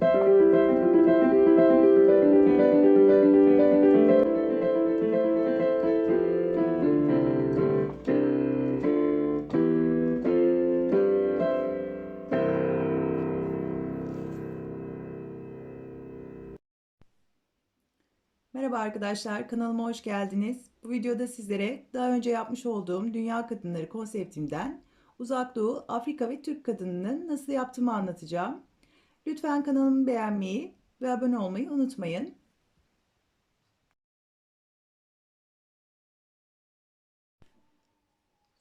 Merhaba arkadaşlar, kanalıma hoş geldiniz. Bu videoda sizlere daha önce yapmış olduğum Dünya Kadınları konseptimden Uzak Doğu, Afrika ve Türk kadınının nasıl yaptığımı anlatacağım. Lütfen kanalımı beğenmeyi ve abone olmayı unutmayın.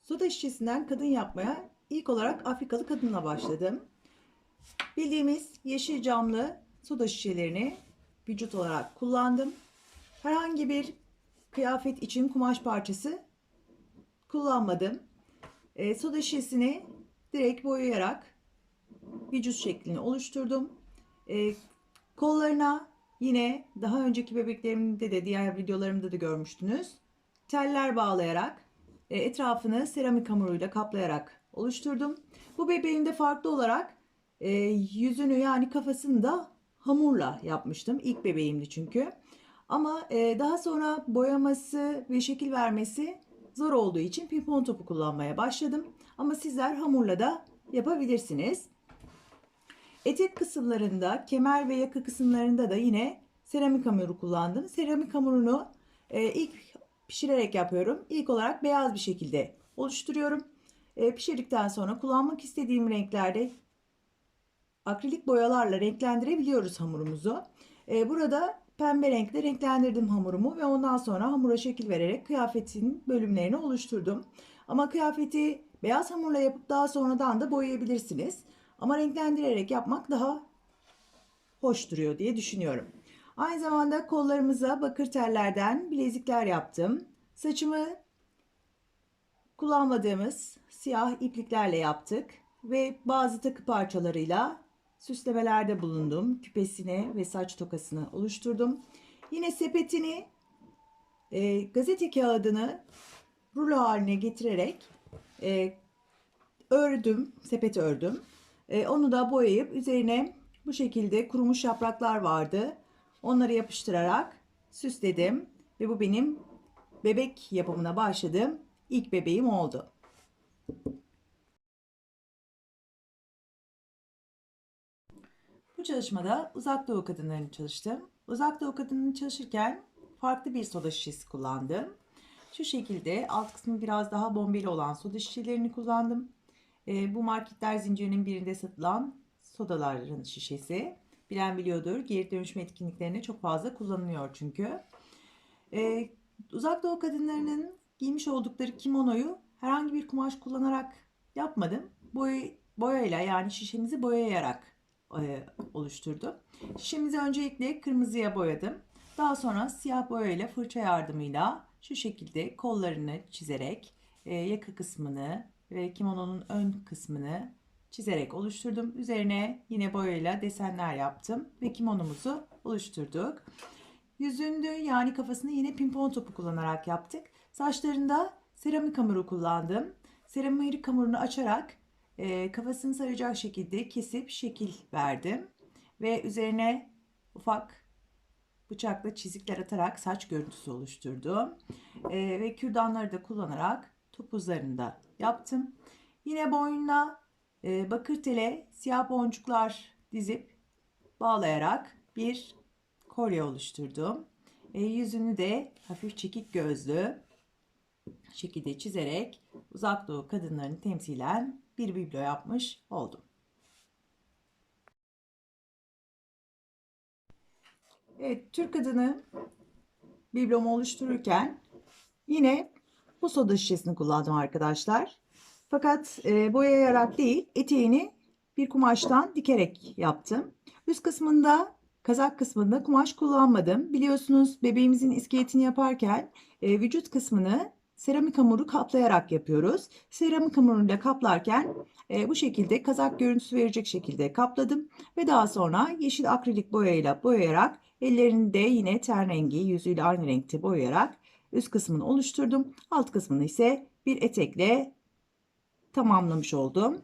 Soda şişesinden kadın yapmaya ilk olarak Afrikalı kadınla başladım. Bildiğimiz yeşil camlı soda şişelerini vücut olarak kullandım. Herhangi bir kıyafet için kumaş parçası kullanmadım. E, soda şişesini direkt boyayarak vücut şeklini oluşturdum. E, kollarına yine daha önceki bebeklerimde de diğer videolarımda da görmüştünüz. Teller bağlayarak e, etrafını seramik hamuruyla kaplayarak oluşturdum. Bu bebeğimde farklı olarak e, yüzünü yani kafasını da hamurla yapmıştım. İlk bebeğimdi çünkü. Ama e, daha sonra boyaması ve şekil vermesi zor olduğu için pimpon topu kullanmaya başladım. Ama sizler hamurla da yapabilirsiniz. Etek kısımlarında, kemer ve yaka kısımlarında da yine seramik hamuru kullandım. Seramik hamurunu e, ilk pişirerek yapıyorum. İlk olarak beyaz bir şekilde oluşturuyorum. E, pişirdikten sonra kullanmak istediğim renklerde akrilik boyalarla renklendirebiliyoruz hamurumuzu. E, burada pembe renkle renklendirdim hamurumu ve ondan sonra hamura şekil vererek kıyafetin bölümlerini oluşturdum. Ama kıyafeti beyaz hamurla yapıp daha sonradan da boyayabilirsiniz. Ama renklendirerek yapmak daha hoş duruyor diye düşünüyorum. Aynı zamanda kollarımıza bakır tellerden bilezikler yaptım. Saçımı kullanmadığımız siyah ipliklerle yaptık ve bazı takı parçalarıyla süslemelerde bulundum. Küpesini ve saç tokasını oluşturdum. Yine sepetini e, gazete kağıdını rulo haline getirerek e, ördüm, sepet ördüm. E, onu da boyayıp üzerine bu şekilde kurumuş yapraklar vardı. Onları yapıştırarak süsledim ve bu benim bebek yapımına başladığım ilk bebeğim oldu. Bu çalışmada uzak doğu kadınlarını çalıştım. Uzak doğu kadınını çalışırken farklı bir soda şişesi kullandım. Şu şekilde alt kısmı biraz daha bombeli olan soda şişelerini kullandım. E, bu marketler zincirinin birinde satılan sodaların şişesi. Bilen biliyordur. Geri dönüşüm etkinliklerine çok fazla kullanılıyor çünkü. E, uzak doğu kadınlarının giymiş oldukları kimonoyu herhangi bir kumaş kullanarak yapmadım. Boy, boyayla yani şişemizi boyayarak e, oluşturdum. Şişemizi öncelikle kırmızıya boyadım. Daha sonra siyah boyayla fırça yardımıyla şu şekilde kollarını çizerek e, yaka kısmını ve kimononun ön kısmını çizerek oluşturdum. Üzerine yine boyayla desenler yaptım ve kimonomuzu oluşturduk. Yüzünde yani kafasını yine pimpon topu kullanarak yaptık. Saçlarında seramik hamuru kullandım. Seramik hamurunu açarak e, kafasını saracak şekilde kesip şekil verdim. Ve üzerine ufak bıçakla çizikler atarak saç görüntüsü oluşturdum. E, ve kürdanları da kullanarak topuzlarını da yaptım. Yine boynuna e, bakır tele siyah boncuklar dizip bağlayarak bir kolye oluşturdum. E, yüzünü de hafif çekik gözlü şekilde çizerek uzak doğu kadınlarını temsilen bir biblo yapmış oldum. Evet, Türk kadını biblomu oluştururken yine bu soda şişesini kullandım arkadaşlar. Fakat e, boyayarak değil, eteğini bir kumaştan dikerek yaptım. Üst kısmında, kazak kısmında kumaş kullanmadım. Biliyorsunuz bebeğimizin iskeletini yaparken e, vücut kısmını seramik hamuru kaplayarak yapıyoruz. Seramik hamuruyla kaplarken e, bu şekilde kazak görüntüsü verecek şekilde kapladım. Ve daha sonra yeşil akrilik boyayla boyayarak ellerini de yine ten rengi yüzüyle aynı renkte boyayarak üst kısmını oluşturdum. Alt kısmını ise bir etekle tamamlamış oldum.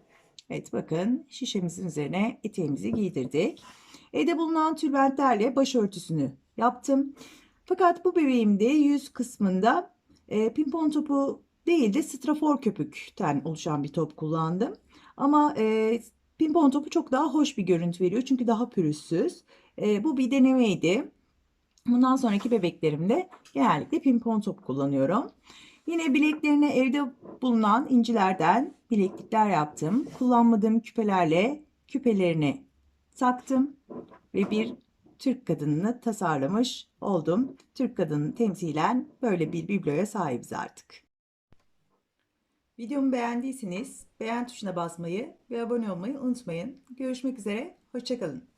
Evet bakın şişemizin üzerine eteğimizi giydirdik. Evde bulunan tülbentlerle başörtüsünü yaptım. Fakat bu bebeğimde yüz kısmında e, pimpon topu değil de strafor köpükten oluşan bir top kullandım. Ama e, pimpon topu çok daha hoş bir görüntü veriyor çünkü daha pürüzsüz. E, bu bir denemeydi. Bundan sonraki bebeklerimde genellikle pimpon top kullanıyorum. Yine bileklerine evde bulunan incilerden bileklikler yaptım. Kullanmadığım küpelerle küpelerini taktım ve bir Türk kadınını tasarlamış oldum. Türk kadını temsilen böyle bir bibloya sahibiz artık. Videomu beğendiyseniz beğen tuşuna basmayı ve abone olmayı unutmayın. Görüşmek üzere, hoşçakalın.